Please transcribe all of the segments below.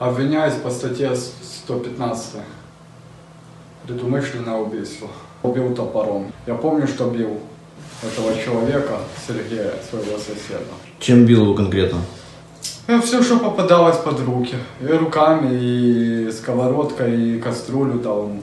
Обвиняюсь по статье 115. Предумышленное убийство. Убил топором. Я помню, что бил этого человека, Сергея, своего соседа. Чем бил его конкретно? все, что попадалось под руки. И руками, и сковородкой, и кастрюлю дал ему.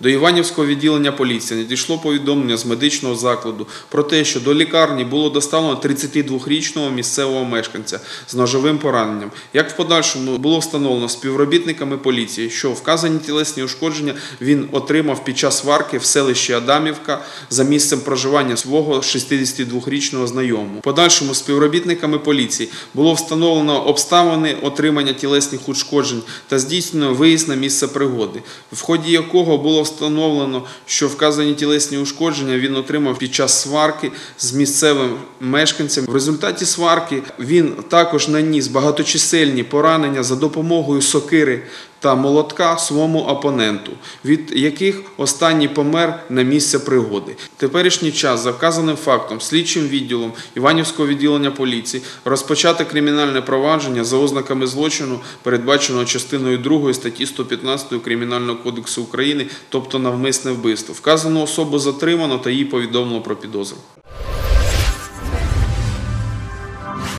До Іванівського відділення поліції надійшло повідомлення з медичного закладу про те, що до лікарні було доставлено 32-річного місцевого мешканця з ножовим пораненням. Як в подальшому було встановлено співробітниками поліції, що вказані тілесні ушкодження він отримав під час сварки в селищі Адамівка за місцем проживання свого 62-річного знайомого. Подальшому співробітниками поліції було встановлено обставини отримання тілесних ушкоджень та здійснено виїзд на місце пригоди, в ході якого було встановлено, що вказані тілесні ушкодження він отримав під час сварки з місцевим мешканцем. В результаті сварки він також наніс багаточисельні поранення за допомогою сокири та молотка своєму опоненту, від яких останній помер на місце пригоди. Теперішній час за вказаним фактом слідчим відділом Іванівського відділення поліції розпочати кримінальне провадження за ознаками злочину, передбаченого частиною 2 статті 115 Кримінального кодексу України, тобто навмисне вбивство. Вказану особу затримано та їй повідомлено про підозру.